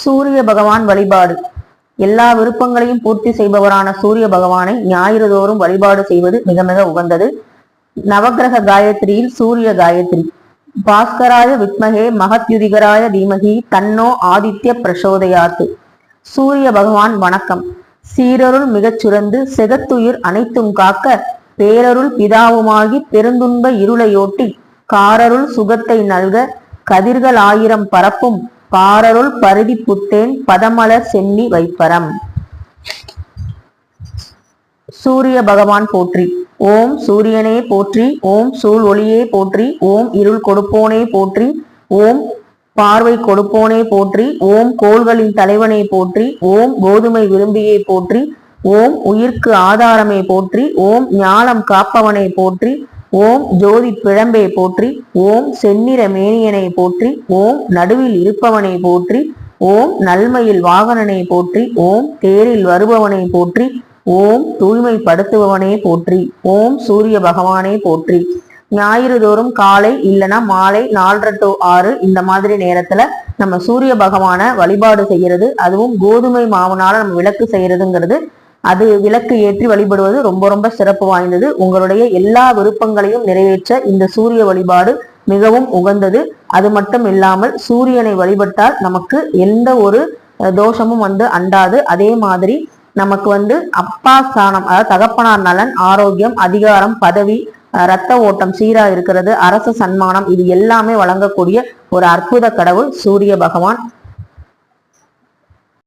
சூரிய பகவான் வழிபாடு. எல்லா விருப்பங்களையும் பூர்த்தி செய்பவரான சூரிய பகவானை ஞாயிறு தோறும் வழிபாடு செய்வது மிக மிக உகந்தது. நவகிரக காயத்ரியில் சூரிய காயத்ரி. பாஸ்கராய வித்மகே மகத்யுதிகராய தீமகி தன்னோ ஆதித்ய பிரசோதயாத்து. சூரிய பகவான் வணக்கம். சீரருள் மிகச் சுரந்து செகத்துயிர் அனைத்தும் காக்க பேரருள் பிதாவுமாகி பெருந்துன்ப இருளையொட்டி காரருள் சுகத்தை நல்க கதிர்கள் ஆயிரம் பரப்பும் பாரருள் பருதி புத்தேன் பதமலர் சென்னி வைப்பரம். சூரிய பகவான் போற்றி. ஓம் சூரியனே போற்றி. ஓம் சூழ் ஒளியே போற்றி. ஓம் இருள் கொடுப்போனே போற்றி. ஓம் பார்வை கொடுப்போனே போற்றி. ஓம் கோள்களின் தலைவனை போற்றி. ஓம் கோதுமை விரும்பியே போற்றி. ஓம் உயிர்க்கு ஆதாரமே போற்றி. ஓம் ஞானம் காப்பவனை போற்றி. ஓம் ஜோதி பிழம்பை போற்றி ஓம் செந்நிற மேனியனை போற்றி ஓம் நடுவில் இருப்பவனை போற்றி ஓம் நல்மையில் வாகனனை போற்றி ஓம் தேரில் வருபவனை போற்றி ஓம் தூய்மைப்படுத்துபவனே போற்றி ஓம் சூரிய பகவானே போற்றி. ஞாயிறு தோறும் காலை இல்லைன்னா மாலை நாலரை டு ஆறு இந்த மாதிரி நேரத்துல நம்ம சூரிய பகவான வழிபாடு செய்யறது அதுவும் கோதுமை மாவுனால நம்ம விளக்கு செய்யறதுங்கிறது அது விளக்கு ஏற்றி வழிபடுவது ரொம்ப ரொம்ப சிறப்பு வாய்ந்தது. உங்களுடைய எல்லா விருப்பங்களையும் நிறைவேற்ற இந்த சூரிய வழிபாடு மிகவும் உகந்தது. அது மட்டும் இல்லாமல் சூரியனை வழிபட்டால் நமக்கு எந்த ஒரு தோஷமும் வந்து அண்டாது. அதே மாதிரி நமக்கு வந்து அப்பா ஸ்தானம் அதாவது தகப்பனார் நலன் ஆரோக்கியம் அதிகாரம் பதவி ரத்த ஓட்டம் சீரா இருக்கிறது. அரச சன்மானம் இது எல்லாமே வழங்கக்கூடிய ஒரு அற்புத கடவுள் சூரிய பகவான்.